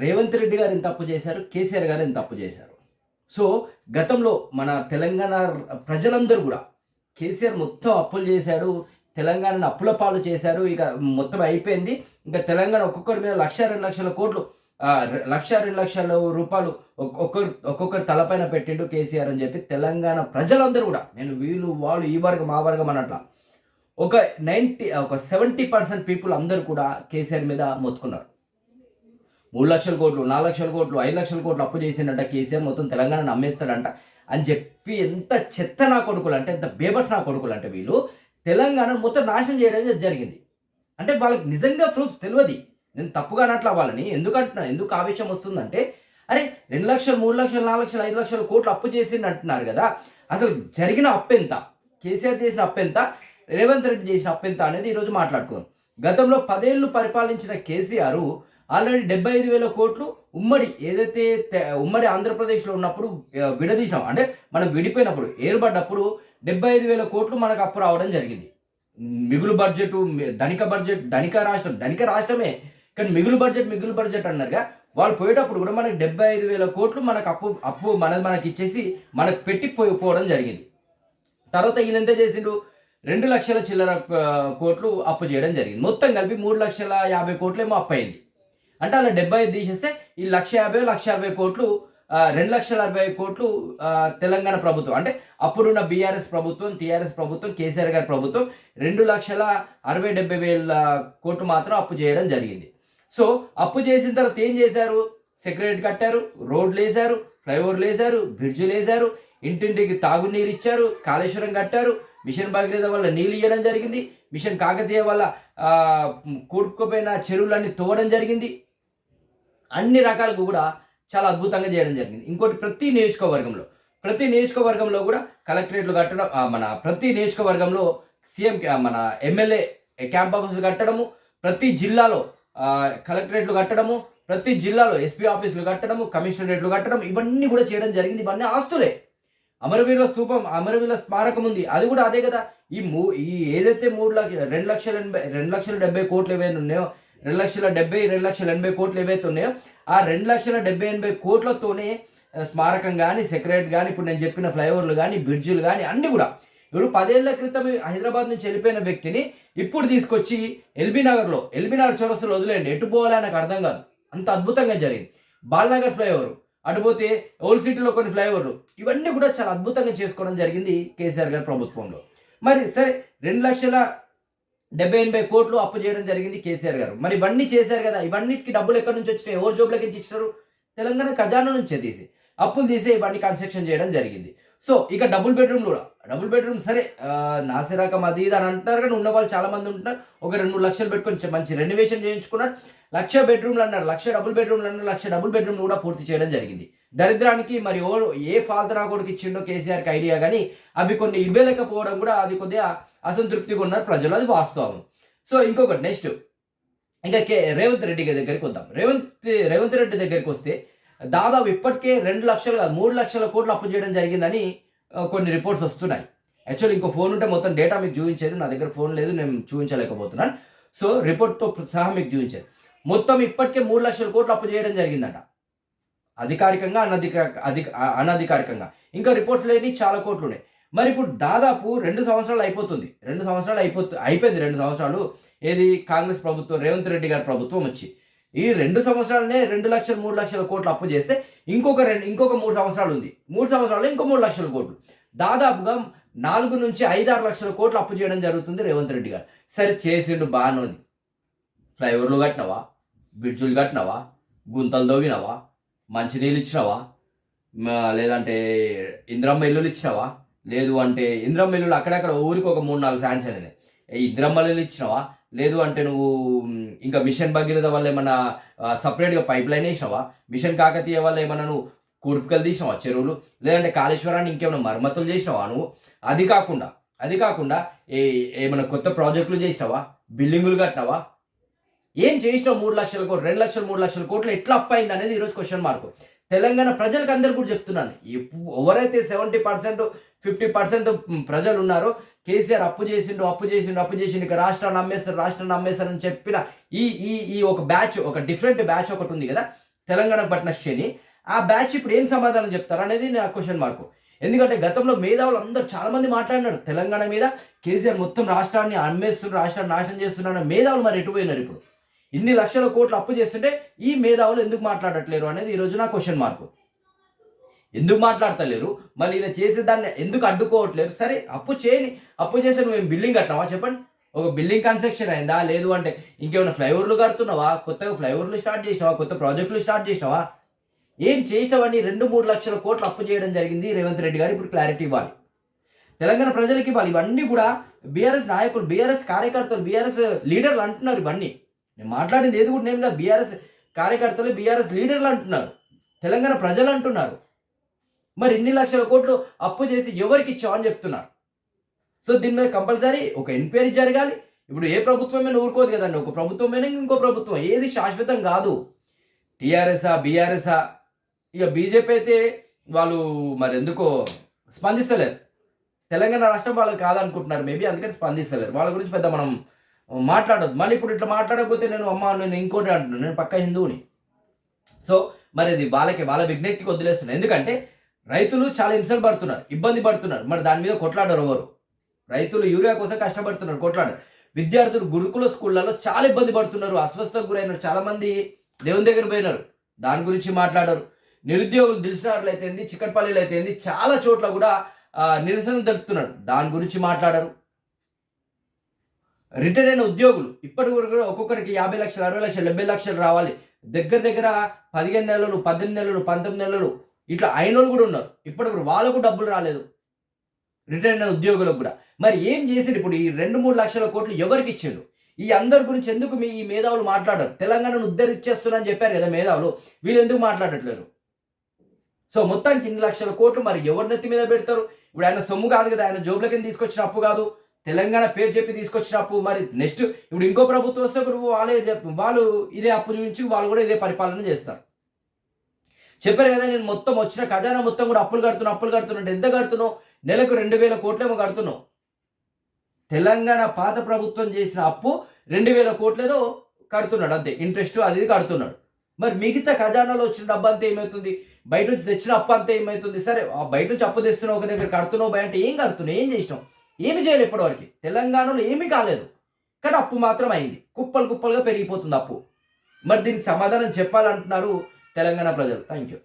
రేవంత్ రెడ్డి గారు ఎంత తప్పు చేశారు కేసీఆర్ గారు ఎంత తప్పు చేశారు. సో గతంలో మన తెలంగాణ ప్రజలందరూ కూడా కేసీఆర్ మొత్తం అప్పులు చేశాడు తెలంగాణను అప్పుల పాలు చేశారు ఇక మొత్తం అయిపోయింది. ఇంకా తెలంగాణ ఒక్కొక్కరి మీద లక్ష రెండు లక్షల కోట్లు లక్ష రెండు లక్షల రూపాయలు ఒక్కొక్కరు ఒక్కొక్కరు తలపైన పెట్టిండు కేసీఆర్ అని చెప్పి తెలంగాణ ప్రజలందరూ కూడా నేను వీళ్ళు వాళ్ళు ఈ వర్గం ఆ వర్గం అన్నట్ల ఒక నైంటీ ఒక సెవెంటీ పర్సెంట్ పీపుల్ అందరూ కూడా కేసీఆర్ మీద మొత్తుకున్నారు. మూడు లక్షల కోట్లు నాలుగు లక్షల కోట్లు ఐదు లక్షల కోట్లు అప్పు చేసిండంట కేసీఆర్ మొత్తం తెలంగాణను అమ్మేస్తాడంట అని చెప్పి ఎంత చెత్త నా కొడుకులు అంటే ఎంత బేబర్స్ నా కొడుకులు అంటే వీళ్ళు తెలంగాణ మొత్తం నాశనం చేయడం జరిగింది. అంటే వాళ్ళకి నిజంగా ప్రూఫ్స్ తెలియదు. నేను తప్పుగా అనట్లా వాళ్ళని ఎందుకంటున్నా ఎందుకు ఆవేశం వస్తుందంటే అరే రెండు లక్షలు మూడు లక్షలు నాలుగు లక్షలు ఐదు లక్షల కోట్లు అప్పు చేసింది అంటున్నారు కదా. అసలు జరిగిన అప్పు ఎంత? కేసీఆర్ చేసిన అప్పు ఎంత? రేవంత్ రెడ్డి చేసిన అప్పు ఎంత అనేది ఈరోజు మాట్లాడుకుందాం. గతంలో పదేళ్ళు పరిపాలించిన కేసీఆర్ ఆల్రెడీ డెబ్బై ఐదు వేల కోట్లు ఉమ్మడి ఏదైతే ఉమ్మడి ఆంధ్రప్రదేశ్లో ఉన్నప్పుడు విడదీసాం అంటే మనం విడిపోయినప్పుడు ఏర్పడ్డప్పుడు డెబ్బై ఐదు వేల కోట్లు మనకు అప్పు రావడం జరిగింది. మిగులు బడ్జెట్ ధనిక బడ్జెట్ ధనిక రాష్ట్రం ధనిక రాష్ట్రమే. కానీ మిగులు బడ్జెట్ మిగులు బడ్జెట్ అన్నారుగా వాళ్ళు పోయేటప్పుడు కూడా మనకు డెబ్బై ఐదు వేల కోట్లు మనకు అప్పు అప్పు మనది మనకి ఇచ్చేసి మనకు పెట్టి పోవడం జరిగింది. తర్వాత ఈయన ఎంత చేసిండు? రెండు లక్షల చిల్లర కోట్లు అప్పు చేయడం జరిగింది. మొత్తం కలిపి మూడు లక్షల యాభై కోట్లేమో అప్పు అయింది అంటే అలా డెబ్బై ఐదు తీసేస్తే ఈ లక్ష యాభై లక్ష అరవై కోట్లు రెండు లక్షల అరవై కోట్లు తెలంగాణ ప్రభుత్వం. అంటే అప్పుడున్న బీఆర్ఎస్ ప్రభుత్వం టీఆర్ఎస్ ప్రభుత్వం కేసీఆర్ గారి ప్రభుత్వం రెండు లక్షల అరవై డెబ్బై వేల కోట్లు మాత్రం అప్పు చేయడం జరిగింది. సో అప్పు చేసిన తర్వాత ఏం చేశారు? సెక్రటరీ కట్టారు రోడ్లు వేశారు ఫ్లైఓవర్లు వేశారు బ్రిడ్జ్లు వేశారు ఇంటింటికి తాగునీరు ఇచ్చారు కాళేశ్వరం కట్టారు మిషన్ భగీరథ వల్ల నీళ్ళు ఇవ్వడం జరిగింది మిషన్ కాకతీయ వల్ల కూడుకుపోయిన చెరువులన్నీ తోవడం జరిగింది. అన్ని రకాలకు కూడా చాలా అద్భుతంగా చేయడం జరిగింది. ఇంకోటి ప్రతి నియోజకవర్గంలో ప్రతి నియోజకవర్గంలో కూడా కలెక్టరేట్లు కట్టడం మన ప్రతి నియోజకవర్గంలో సీఎం మన ఎమ్మెల్యే క్యాంప్ ఆఫీసులు కట్టడము ప్రతి జిల్లాలో కలెక్టరేట్లు కట్టడము ప్రతి జిల్లాలో ఎస్పీ ఆఫీసులు కట్టడము కమిషనరేట్లు కట్టడం ఇవన్నీ కూడా చేయడం జరిగింది. ఇవన్నీ ఆస్తులే. అమరవీరుల స్థూపం అమరవీరుల స్మారకం ఉంది. అది కూడా అదే కదా. ఈ మూ ఈ ఏదైతే మూడు లక్ష రెండు లక్షల ఎనభై రెండు లక్షల డెబ్బై కోట్లు ఏవైతే ఉన్నాయో రెండు లక్షల డెబ్బై రెండు లక్షల ఎనభై కోట్లు ఏవైతే ఉన్నాయో ఆ రెండు లక్షల డెబ్బై ఎనభై కోట్లతోనే స్మారకం కానీ సెక్రటరీ కానీ ఇప్పుడు నేను చెప్పిన ఫ్లైఓవర్లు కానీ బ్రిడ్జులు కానీ అన్నీ కూడా. ఇప్పుడు పదేళ్ళ క్రితం హైదరాబాద్ నుంచి వెళ్ళిపోయిన వ్యక్తిని ఇప్పుడు తీసుకొచ్చి ఎల్బీ నగర్లో ఎల్బీ నగర్ చౌరస్తులు వదిలేయండి. ఎటు పోవాలో నాకు అర్థం కాదు. అంత అద్భుతంగా జరిగింది. బాలనగర్ ఫ్లైఓవర్. అటుపోతే ఓల్డ్ సిటీలో కొన్ని ఫ్లైఓవర్లు. ఇవన్నీ కూడా చాలా అద్భుతంగా చేసుకోవడం జరిగింది కేసీఆర్ గారి ప్రభుత్వంలో. మరి సరే రెండు లక్షల డెబ్బై ఎనభై కోట్లు అప్పు చేయడం జరిగింది కేసీఆర్ గారు. మరి ఇవన్నీ చేశారు కదా ఇవన్నిటికి డబ్బులు ఎక్కడి నుంచి వచ్చినాయి? ఎవరు జోబులకి నుంచి ఇచ్చినారు? తెలంగాణ ఖజానా నుంచే తీసి. అప్పులు తీసి ఇవన్నీ కన్స్ట్రక్షన్ చేయడం జరిగింది. సో ఇక డబుల్ బెడ్రూమ్ కూడా. డబుల్ బెడ్రూమ్ సరే ఆ, నాసిరకం అది ఇది అని అంటారు కానీ ఉన్న వాళ్ళు చాలా మంది ఉంటున్నారు. ఒక రెండు మూడు లక్షలు పెట్టుకొని మంచి రెనోవేషన్ చేయించుకున్నారు. లక్ష బెడ్రూమ్లు అన్నారు లక్ష డబుల్ బెడ్రూమ్లు అన్నారు లక్ష డబుల్ బెడ్రూమ్ కూడా పూర్తి చేయడం జరిగింది. దరిద్రానికి మరి ఓ ఏ ఫాల్తు కొడుకు ఇచ్చిండో కేసీఆర్కి ఐడియా కానీ అవి కొన్ని ఇవ్వలేకపోవడం కూడా అది కొద్దిగా అసంతృప్తిగా ఉన్నారు ప్రజలు అది వాస్తవం. సో ఇంకొకటి నెక్స్ట్. ఇంకా కే రేవంత్ రెడ్డి గారి దగ్గరికి వద్దాం. రేవంత్ రేవంత్ రెడ్డి దగ్గరికి వస్తే దాదాపు ఇప్పటికే రెండు లక్షలు కాదు మూడు లక్షల కోట్లు అప్పు చేయడం జరిగిందని కొన్ని రిపోర్ట్స్ వస్తున్నాయి. యాక్చువల్లీ ఇంకో ఫోన్ ఉంటే మొత్తం డేటా మీకు చూపించేది నా దగ్గర ఫోన్ లేదు నేను చూపించలేకపోతున్నాను. సో రిపోర్ట్తో సహా మీకు చూపించేది. మొత్తం ఇప్పటికే మూడు లక్షల కోట్లు అప్పు చేయడం జరిగిందట. అధికారికంగా అనధికారిక అధిక అనధికారికంగా. ఇంకా రిపోర్ట్స్ లేని చాలా కోట్లు ఉన్నాయి. మరి ఇప్పుడు దాదాపు రెండు సంవత్సరాలు అయిపోతుంది. రెండు సంవత్సరాలు అయిపోతు అయిపోయింది రెండు సంవత్సరాలు. ఏది? కాంగ్రెస్ ప్రభుత్వం రేవంత్ రెడ్డి గారి ప్రభుత్వం వచ్చి. ఈ రెండు సంవత్సరాలనే రెండు లక్షలు మూడు లక్షల కోట్లు అప్పు చేస్తే ఇంకొక రెండు ఇంకొక మూడు సంవత్సరాలు ఉంది. మూడు సంవత్సరాలు ఇంకో మూడు లక్షల కోట్లు. దాదాపుగా నాలుగు నుంచి ఐదు ఆరు లక్షల కోట్లు అప్పు చేయడం జరుగుతుంది రేవంత్ రెడ్డి గారు. సరే చేసిండు బాగానే ఉంది. ఫ్లైఓవర్లు కట్టినవా? బ్రిడ్జులు కట్టినవా? గుంతలు దోవినవా మంచినీళ్ళు ఇచ్చినవా? లేదంటే ఇంద్రమ్మ ఇల్లులు ఇచ్చినవా? లేదు అంటే ఇంద్రమల్లులు అక్కడక్కడ ఊరికి ఒక మూడు నాలుగు శాంక్షన్ అయినాయి ఇంద్రమల్లులు ఇచ్చినావా? లేదు అంటే నువ్వు ఇంకా మిషన్ భగీరథ వల్ల ఏమన్నా సపరేట్గా పైప్ లైన్ వేసినావా? మిషన్ కాకతీయ వల్ల ఏమన్నా నువ్వు కుడుపుకలు తీసినావా చెరువులు? లేదంటే కాళేశ్వరాన్ని ఇంకేమైనా మరమ్మతులు చేసినావా నువ్వు? అది కాకుండా అది కాకుండా ఏ ఏమైనా కొత్త ప్రాజెక్టులు చేసినావా? బిల్డింగులు కట్టినావా? ఏం చేసినావు మూడు లక్షల కోట్లు రెండు లక్షలు మూడు లక్షల కోట్లు? ఎట్లా అప్పయింది అనేది ఈరోజు క్వశ్చన్ మార్క్ తెలంగాణ ప్రజలకు అందరు కూడా చెప్తున్నాను. ఎవరైతే సెవెంటీ పర్సెంట్ ఫిఫ్టీ పర్సెంట్ ప్రజలు ఉన్నారు కేసీఆర్ అప్పు చేసిండు అప్పు చేసిండు అప్పు చేసిండు. ఇక రాష్ట్రాన్ని అమ్మేస్తారు రాష్ట్రాన్ని అమ్మేస్తారు అని చెప్పిన ఈ ఈ ఈ ఒక బ్యాచ్ ఒక డిఫరెంట్ బ్యాచ్ ఒకటి ఉంది కదా తెలంగాణ పట్టిన శని. ఆ బ్యాచ్ ఇప్పుడు ఏం సమాధానం చెప్తారు అనేది నా క్వశ్చన్ మార్కు ఎందుకంటే గతంలో మేధావులు అందరూ చాలా మంది మాట్లాడినారు తెలంగాణ మీద. కేసీఆర్ మొత్తం రాష్ట్రాన్ని అమ్మేస్తున్నారు రాష్ట్రాన్ని నాశనం చేస్తున్నారు మేధావులు మరి ఎటుపోయినారు ఇప్పుడు? ఇన్ని లక్షల కోట్లు అప్పు చేస్తుంటే ఈ మేధావులు ఎందుకు మాట్లాడట్లేరు అనేది ఈరోజు నా క్వశ్చన్ మార్కు ఎందుకు మాట్లాడతలేరు? మరి ఇలా చేసేదాన్ని ఎందుకు అడ్డుకోవట్లేరు? సరే అప్పు చేయని అప్పు చేస్తే నువ్వేం బిల్డింగ్ కట్టినావా? చెప్పండి. ఒక బిల్డింగ్ కన్స్ట్రక్షన్ అయిందా? లేదు అంటే ఇంకేమైనా ఫ్లైఓవర్లు కడుతున్నావా? కొత్తగా ఫ్లైఓవర్లు స్టార్ట్ చేసినావా? కొత్త ప్రాజెక్టులు స్టార్ట్ చేసినావా? ఏం చేసినావని రెండు మూడు లక్షల కోట్లు అప్పు చేయడం జరిగింది రేవంత్ రెడ్డి గారు. ఇప్పుడు క్లారిటీ ఇవ్వాలి. తెలంగాణ ప్రజలకి ఇవ్వాలి. ఇవన్నీ కూడా బీఆర్ఎస్ నాయకులు బీఆర్ఎస్ కార్యకర్తలు బీఆర్ఎస్ లీడర్లు అంటున్నారు ఇవన్నీ. నేను మాట్లాడింది ఏది కూడా నేను కదా. బీఆర్ఎస్ కార్యకర్తలు బీఆర్ఎస్ లీడర్లు అంటున్నారు. తెలంగాణ ప్రజలు అంటున్నారు. మరి ఇన్ని లక్షల కోట్లు అప్పు చేసి ఎవరికి ఇచ్చావు అని చెప్తున్నారు. సో దీని మీద కంపల్సరీ ఒక ఎంక్వైరీ జరగాలి. ఇప్పుడు ఏ ప్రభుత్వమైనా ఊరుకోదు కదండి. ఒక ప్రభుత్వమైనా ఇంకో ప్రభుత్వం. ఏది శాశ్వతం కాదు. టీఆర్ఎస్ఆ బీఆర్ఎస్ఆ ఇక బీజేపీ అయితే వాళ్ళు మరి ఎందుకో స్పందిస్తలేరు తెలంగాణ రాష్ట్రం వాళ్ళకి కాదనుకుంటున్నారు. మేబీ అందుకని స్పందిస్తలేరు వాళ్ళ గురించి పెద్ద మనం మాట్లాడదు మళ్ళీ ఇప్పుడు ఇట్లా మాట్లాడకపోతే నేను అమ్మ నేను ఇంకోటి అంటున్నాను నేను పక్క హిందువుని. సో మరి అది వాళ్ళకి వాళ్ళ విజ్ఞప్తికి వదిలేస్తున్నాను ఎందుకంటే రైతులు చాలా హింసలు పడుతున్నారు ఇబ్బంది పడుతున్నారు. మరి దాని మీద కొట్లాడరు ఎవరు? రైతులు యూరియా కోసం కష్టపడుతున్నారు కొట్లాడరు. విద్యార్థులు గురుకుల స్కూళ్ళలో చాలా ఇబ్బంది పడుతున్నారు అస్వస్థకు గురైనారు. చాలా మంది దేవుని దగ్గర పోయినారు దాని గురించి మాట్లాడరు. నిరుద్యోగులు దిల్సినారులు అయితేంది చిక్కట్పల్లిలో అయితేంది చాలా చోట్ల కూడా నిరసనలు తెలుపుతున్నారు. దాని గురించి మాట్లాడరు. రిటైర్ అయిన ఉద్యోగులు ఇప్పటి వరకు కూడా ఒక్కొక్కరికి యాభై లక్షలు అరవై లక్షలు డెబ్బై లక్షలు రావాలి. దగ్గర దగ్గర పదిహేను నెలలు పద్దెనిమిది నెలలు పంతొమ్మిది నెలలు ఇట్లా అయిన వాళ్ళు కూడా ఉన్నారు. ఇప్పటి వాళ్ళకు డబ్బులు రాలేదు. రిటైర్ అయిన ఉద్యోగులకు కూడా. మరి ఏం చేసారు ఇప్పుడు ఈ రెండు మూడు లక్షల కోట్లు ఎవరికి ఇచ్చిండు? ఈ అందరి గురించి ఎందుకు మీ ఈ మేధావులు మాట్లాడారు? తెలంగాణను ఉద్ధరించేస్తున్నారని చెప్పారు కదా మేధావులు. వీళ్ళు ఎందుకు మాట్లాడట్లేరు సో మొత్తానికి ఇన్ని లక్షల కోట్లు మరి ఎవరి నెత్తి మీద పెడతారు? ఇప్పుడు ఆయన సొమ్ము కాదు కదా ఆయన జోబులకి తీసుకొచ్చిన అప్పు కాదు. తెలంగాణ పేరు చెప్పి తీసుకొచ్చిన అప్పు మరి నెక్స్ట్ ఇప్పుడు ఇంకో ప్రభుత్వం వస్తే వాళ్ళే వాళ్ళు ఇదే అప్పు చూపించి వాళ్ళు కూడా ఇదే పరిపాలన చేస్తారు. చెప్పారు కదా నేను మొత్తం వచ్చిన ఖజానా మొత్తం కూడా అప్పులు కడుతున్నా అప్పులు కడుతున్నా ఎంత కడుతున్నావు? నెలకు రెండు వేల కోట్లేమో కడుతున్నావు. తెలంగాణ పాత ప్రభుత్వం చేసిన అప్పు రెండు వేల కోట్లేదో కడుతున్నాడు అంతే. ఇంట్రెస్ట్ అది ఇది కడుతున్నాడు. మరి మిగతా ఖజానాలో వచ్చిన డబ్బు అంతా ఏమవుతుంది బయట నుంచి తెచ్చిన అప్పు అంతా ఏమవుతుంది సరే ఆ బయట నుంచి అప్పు తెస్తున్నావు ఒక దగ్గర కడుతున్నావు బయట అంటే ఏం కడుతున్నావు? ఏం చేసినావు? ఏమి చేయలేదు ఇప్పటివరకు. తెలంగాణలో ఏమీ కాలేదు. కానీ అప్పు మాత్రం అయింది. కుప్పలు కుప్పలుగా పెరిగిపోతుంది అప్పు. మరి దీనికి సమాధానం చెప్పాలంటున్నారు తెలంగాణ ప్రజలు. Thank you